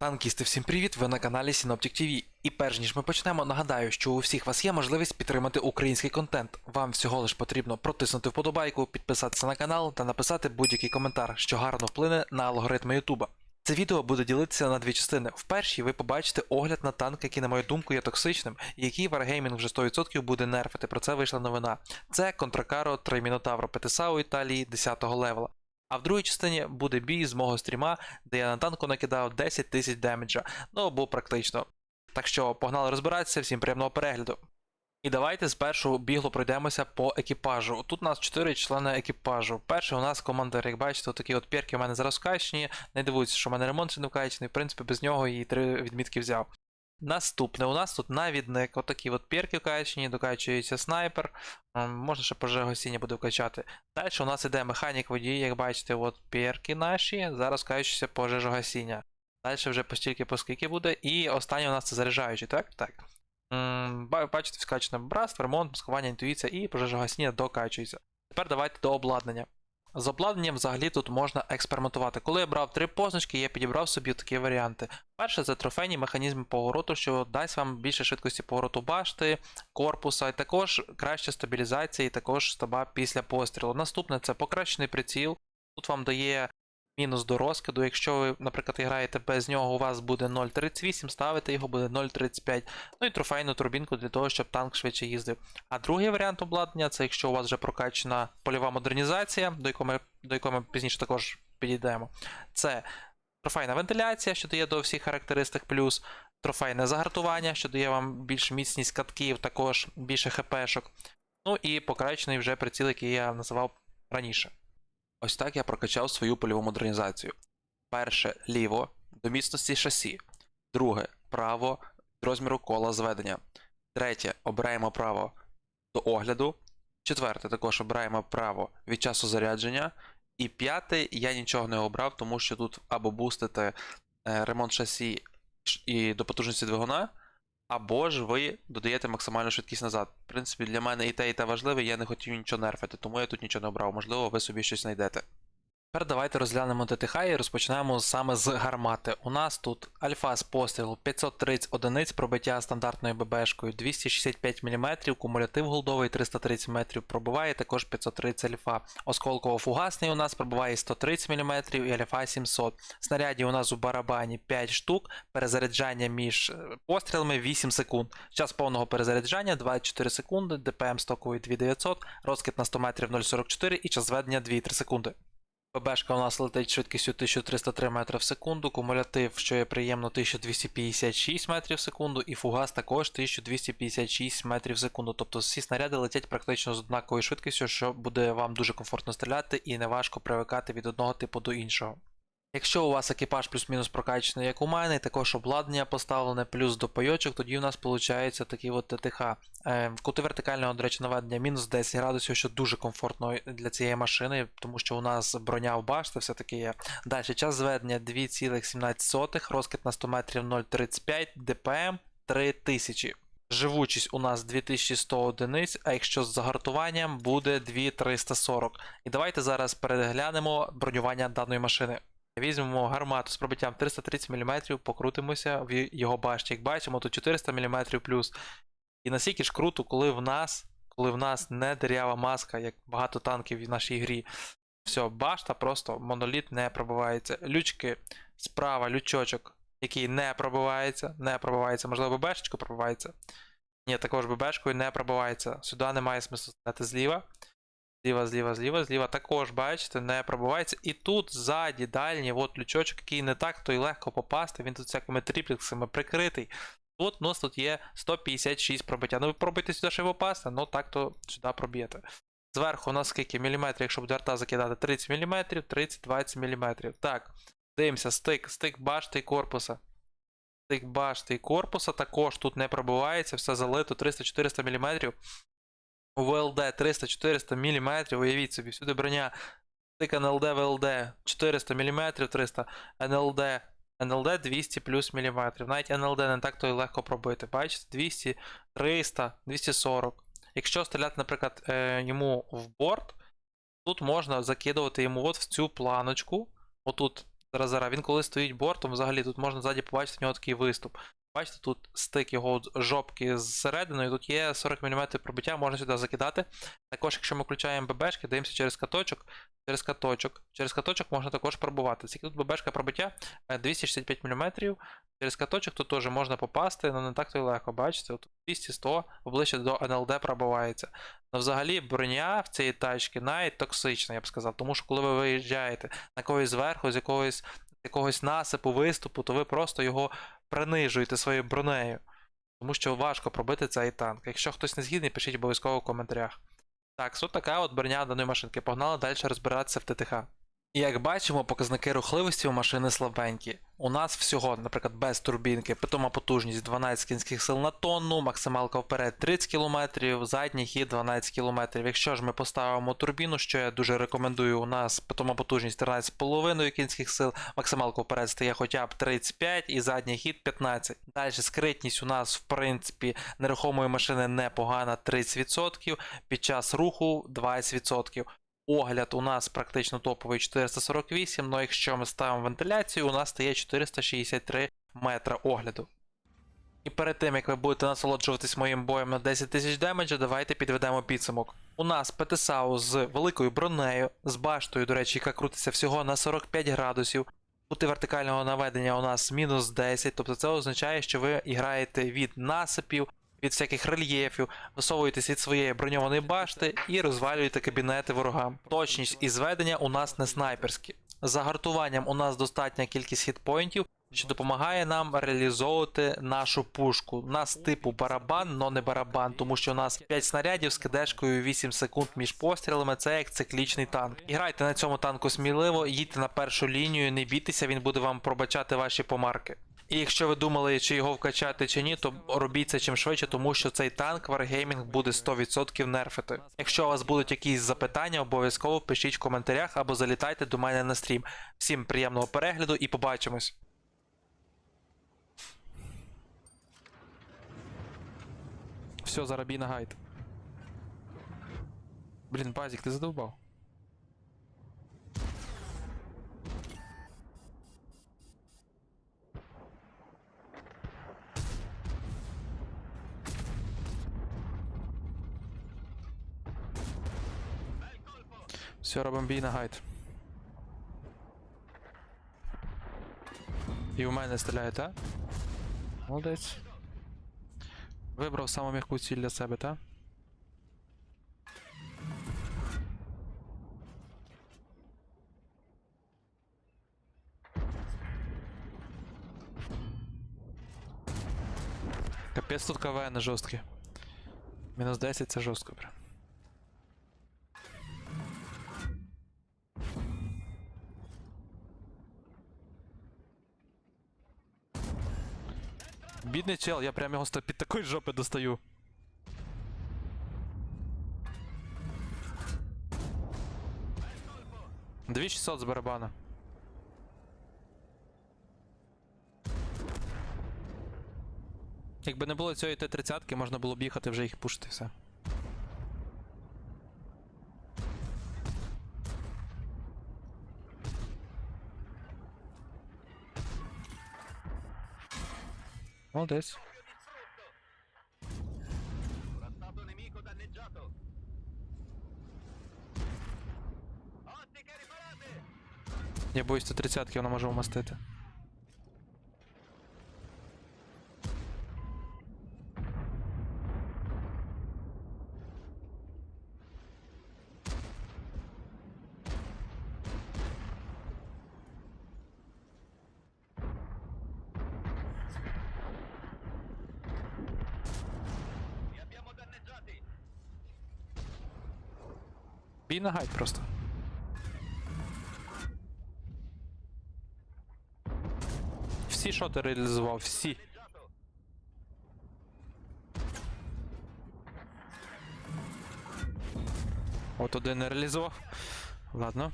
Танкісти, всім привіт! Ви на каналі Synoptic TV. І перш ніж ми почнемо, нагадаю, що у всіх вас є можливість підтримати український контент. Вам всього лиш потрібно протиснути вподобайку, підписатися на канал та написати будь-який коментар, що гарно вплине на алгоритми Ютуба. Це відео буде ділитися на дві частини. В першій ви побачите огляд на танк, який, на мою думку, є токсичним, і який Wargaming вже 100% буде нерфити. Про це вийшла новина. Це Контракаро 3 Мінотавро ПТСА Італії 10-го левела. А в другій частині буде бій з мого стріма, де я на танку накидав 10 тисяч демеджа. Ну або практично. Так що погнали розбиратися, всім приємного перегляду. І давайте спершу бігло пройдемося по екіпажу. Тут у нас 4 члени екіпажу. Перший у нас командир, як бачите, такі от перки у мене зараз вкачені. Не дивуйтесь, що в мене ремонт не вкачений, в принципі, без нього і 3 відмітки взяв. Наступне, у нас тут навідник, отакі от перки вкачені, докачується снайпер. Ем, Можна ще пожежогасіння буде вкачати. Далі у нас іде механік водій, як бачите, от перки наші. Зараз качується пожежогасіння. Далі вже постільки поскільки буде. І останнє у нас це заряджаючий, так? Так. Бачите, скачане братство, ремонт, маскування, інтуїція і пожежогасіння докачується. Тепер давайте до обладнання. З обладнанням взагалі тут можна експериментувати. Коли я брав три позначки, я підібрав собі такі варіанти. Перше це трофейні механізми повороту, що дасть вам більше швидкості повороту башти, корпуса, і також краща стабілізація, і також стаба після пострілу. Наступне це покращений приціл. Тут вам дає мінус до розкиду. Якщо ви, наприклад, граєте без нього, у вас буде 0.38, ставите його буде 0.35. Ну і трофейну турбінку для того, щоб танк швидше їздив. А другий варіант обладнання це якщо у вас вже прокачана польова модернізація, до якої ми, до якої ми пізніше також підійдемо. Це трофейна вентиляція, що дає до всіх характеристик плюс, трофейне загартування, що дає вам більш міцність катків, також більше хпшок. Ну і покращений вже приціл, який я називав раніше. Ось так я прокачав свою польову модернізацію. Перше ліво до міцності шасі. Друге право до розміру кола зведення. Третє обираємо право до огляду. Четверте також обираємо право від часу зарядження. І п'яте я нічого не обрав, тому що тут або бустите е, ремонт шасі і до потужності двигуна, або ж ви додаєте максимальну швидкість назад. В принципі, для мене і те, і те важливе, я не хотів нічого нерфити, тому я тут нічого не обрав. Можливо, ви собі щось знайдете. Тепер давайте розглянемо ДТХ і розпочнемо саме з гармати. У нас тут альфа з пострілу 530 одиниць пробиття стандартною ББшкою, 265 мм, кумулятив голдовий 330 метрів пробиває, також 530 альфа. Осколково-фугасний у нас пробиває 130 мм і альфа 700. Снарядів у нас у барабані 5 штук, перезаряджання між е, пострілами 8 секунд. Час повного перезаряджання 24 секунди, ДПМ стоковий 2900, розкид на 100 метрів 0,44 і час зведення 2,3 секунди. ПБшка у нас летить швидкістю 1303 метри в секунду, кумулятив, що є приємно, 1256 метрів в секунду, і фугас також 1256 метрів в секунду. Тобто всі снаряди летять практично з однаковою швидкістю, що буде вам дуже комфортно стріляти і не важко привикати від одного типу до іншого. Якщо у вас екіпаж плюс-мінус прокачаний, як у мене, і також обладнання поставлене плюс до пайочок, тоді у нас виходить такий от ТТХ. Е, кути вертикального, до речі, наведення мінус 10 градусів, що дуже комфортно для цієї машини, тому що у нас броня в башти все-таки є. Далі час зведення 2,17, розкид на 100 метрів 0,35, ДПМ 3000. Живучість у нас 2100 одиниць, а якщо з загартуванням буде 2340. І давайте зараз переглянемо бронювання даної машини. Візьмемо гармату з пробиттям 330 мм, покрутимося в його башті. Як бачимо, тут 400 мм плюс. І наскільки ж круто, коли в нас, коли в нас не дерява маска, як багато танків в нашій грі. Все, башта просто моноліт не пробивається. Лючки справа, лючочок, який не пробивається, не пробивається, можливо, ББшечку пробивається. Ні, також ББшкою не пробивається. Сюди немає смислу стати зліва. Зліва, зліва, зліва, зліва. Також, бачите, не пробивається. І тут ззаді, дальній, от лючочок, який не так, то й легко попасти. Він тут всякими тріплексами прикритий. Тут у нас тут є 156 пробиття. Ну ви пробуйте сюди ще попасти, ну так то сюди проб'єте. Зверху у нас скільки міліметрів, якщо буде арта закидати 30 мм, 30-20 мм. Так, дивимося, стик, стик башти і корпуса. Стик башти і корпуса також тут не пробивається, все залито 300-400 мм. ВЛД 300-400 мм, уявіть собі, всюди броня. Стик НЛД, ВЛД 400 мм, 300, НЛД, НЛД 200 плюс міліметрів. Навіть НЛД не так то і легко пробити. Бачите, 200, 300, 240. Якщо стріляти, наприклад, йому в борт, тут можна закидувати йому от в цю планочку. Отут Зараз зараз. Він коли стоїть бортом, взагалі тут можна ззаді побачити в нього такий виступ. Бачите, тут стик його жопки зсередини, і тут є 40 мм пробиття, можна сюди закидати. Також, якщо ми включаємо ББшки, дивимося через каточок, через каточок. Через каточок можна також пробувати. Тут ББшка пробиття Е, 265 мм. Через каточок тут теж можна попасти, але не так то й легко. Бачите, от 200-100 ближче до НЛД пробивається. Ну, взагалі, броня в цієї тачки навіть токсична, я б сказав. Тому що коли ви виїжджаєте на когось зверху, з якогось, якогось насипу, виступу, то ви просто його принижуєте своєю бронею. Тому що важко пробити цей танк. Якщо хтось не згідний, пишіть обов'язково в коментарях. Так, тут така от броня даної машинки. Погнали далі розбиратися в ТТХ. І як бачимо, показники рухливості у машини слабенькі. У нас всього, наприклад, без турбінки, питома потужність 12 кінських сил на тонну, максималка вперед 30 км, задній хід 12 км. Якщо ж ми поставимо турбіну, що я дуже рекомендую, у нас питома потужність 13,5 кінських сил, максималка вперед стає хоча б 35 і задній хід 15. Далі скритність у нас, в принципі, нерухомої машини непогана 30%, під час руху 20%. Огляд у нас практично топовий 448, але якщо ми ставимо вентиляцію, у нас стає 463 метра огляду. І перед тим, як ви будете насолоджуватись моїм боєм на 10 тисяч демеджа, давайте підведемо підсумок. У нас ПТСАУ з великою бронею, з баштою, до речі, яка крутиться всього на 45 градусів. Кути вертикального наведення у нас мінус 10, тобто це означає, що ви граєте від насипів, від всяких рельєфів, висовуєтесь від своєї броньованої башти і розвалюєте кабінети ворогам. Точність і зведення у нас не снайперські. За гартуванням у нас достатня кількість хітпоінтів, що допомагає нам реалізовувати нашу пушку. У нас типу барабан, но не барабан, тому що у нас 5 снарядів з кидешкою 8 секунд між пострілами. Це як циклічний танк. І грайте на цьому танку сміливо, їдьте на першу лінію, не бійтеся, він буде вам пробачати ваші помарки. І якщо ви думали, чи його вкачати чи ні, то робіть це чим швидше, тому що цей танк Wargaming буде 100% нерфити. Якщо у вас будуть якісь запитання, обов'язково пишіть в коментарях або залітайте до мене на стрім. Всім приємного перегляду і побачимось. Все, зарабій на гайд. Блін, базік, ти задовбав. Все, робимо на гайд. І у мене стріляє, так? Молодець. Вибрав саму м'яку ціль для себе, так? Капець тут КВН жорсткі. Мінус 10 це жорстко прям. Бідний чел, я прям його під такої жопи достаю. Дві 600 з барабана. Якби не було цієї Т-30, можна було б їхати вже їх пушити все. Молодець. Я боюсь 130 вона може вмастити. Бій на гайд просто. Всі шоти реалізував, всі. От один не реалізував. Ладно.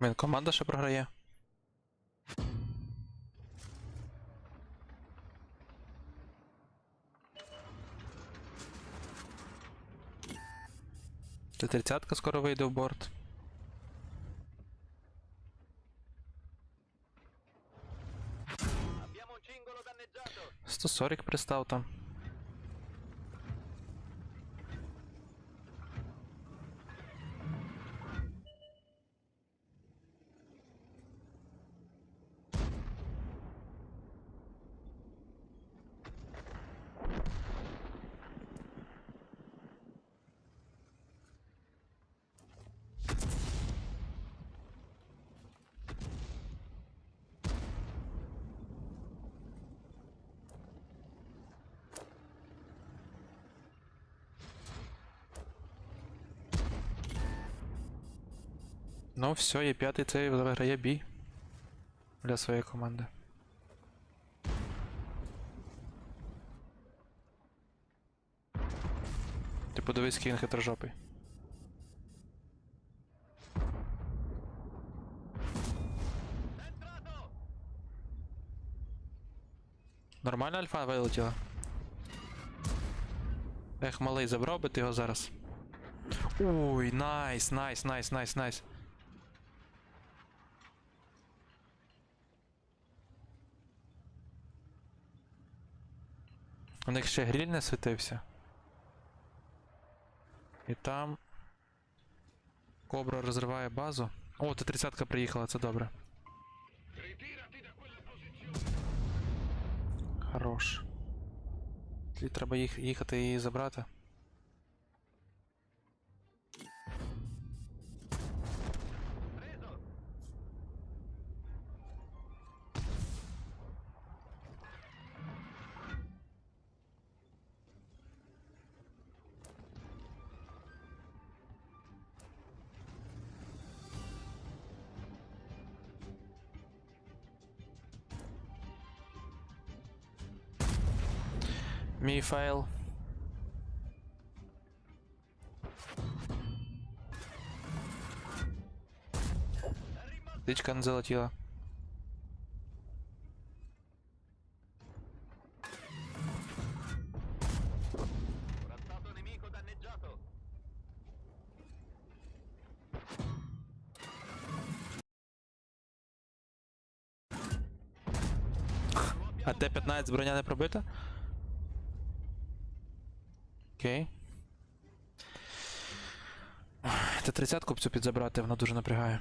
Він команда ще програє. Т тридцятка скоро вийде в борт. Danneggiato. 140 пристав там. Ну, все, є п'ятий цей виграє бій для своєї команди. Ти подивись, який він хитрожопий. Нормально альфа вилетіла? Ех, малий, забрав би ти його зараз. Уй, найс, найс, найс, найс, найс. У них ще гріль не світився. І там. Кобра розриває базу. О, ти 30 приїхала, це добре. Хорош. Тлі треба їх, їхати і забрати. Мій фейл. Птичка не залетіла. А Т-15 броня не пробита? Окей. Т-30 купцю підзабрати, вона дуже напрягає.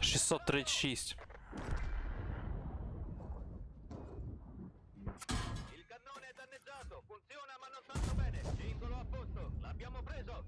Шістсот тридцять шість. Il cannone è danneggiato. Funziona ma non tanto bene. Cingolo a posto. L'abbiamo preso.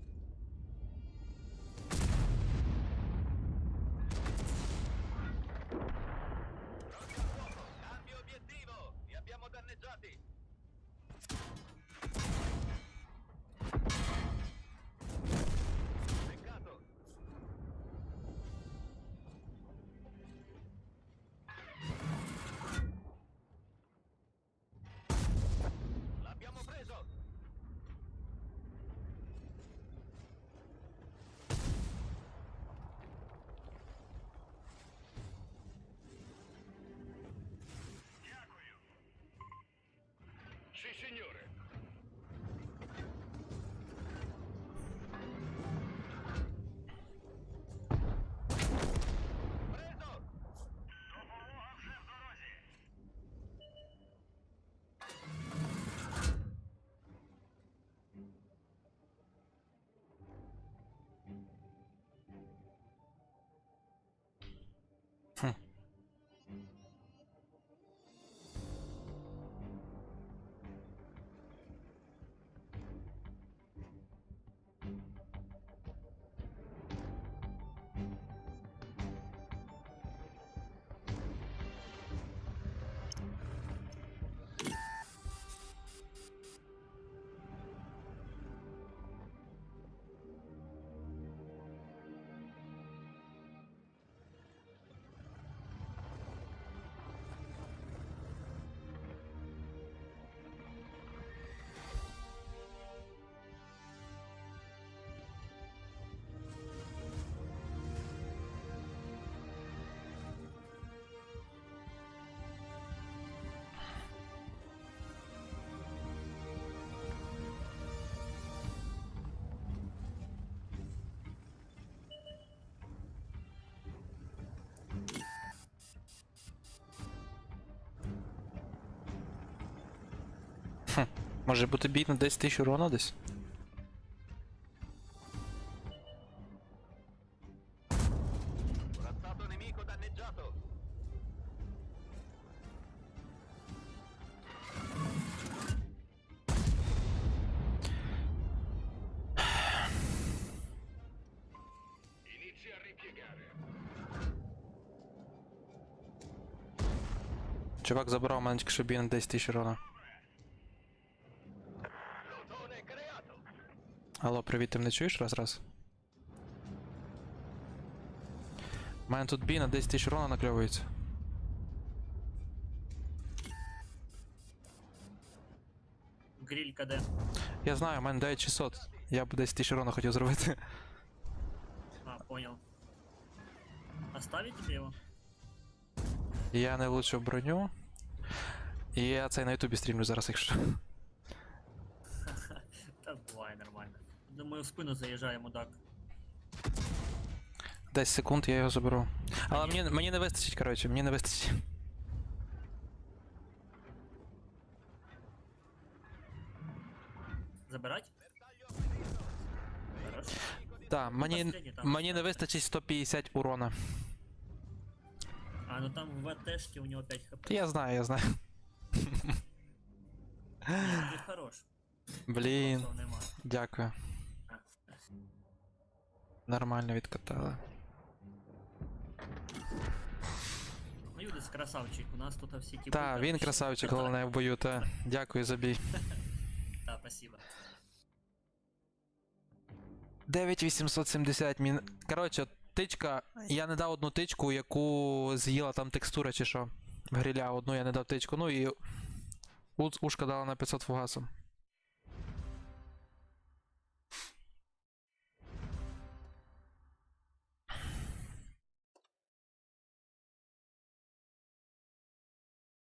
Може бути бій на 10 тисяч урона десь? Corazzato nemico danneggiato. Inizia a ripiegare. Чувак забрав у мене тільки що бій на 10 тисяч урона. Алло, привіт, ти мене чуєш раз раз? У мене тут бій на 10 тисяч урона накльовується. Гриль КД. Я знаю, у мене 9600. Я б 10 тисяч урона хотів зробити. А, понял. Оставить тебе его? Я не влучив броню. І я цей на ютубі стрімлю зараз, якщо. Думаю, в спину заезжай, мудак. 10 секунд я його заберу. Але мені, мені не вистачить, коротше, мені не вистачить. Забирать? Хорош. Так, мені, последній там мені не вистачить 150 урона. А, ну там в АТшке у него 5 хп. Я знаю, я знаю. Ты хорош. Блін, нема. дякую. Нормально відкатали. Ну, Юдис красавчик, у нас тут всі ті. Та, він красавчик, головне в бою, та. Дякую за бій. Да, спасибо. 9870 мін. Коротше, тичка. Я не дав одну тичку, яку з'їла там текстура чи що. В гриля одну я не дав тичку. Ну і. Ушка дала на 500 фугасом.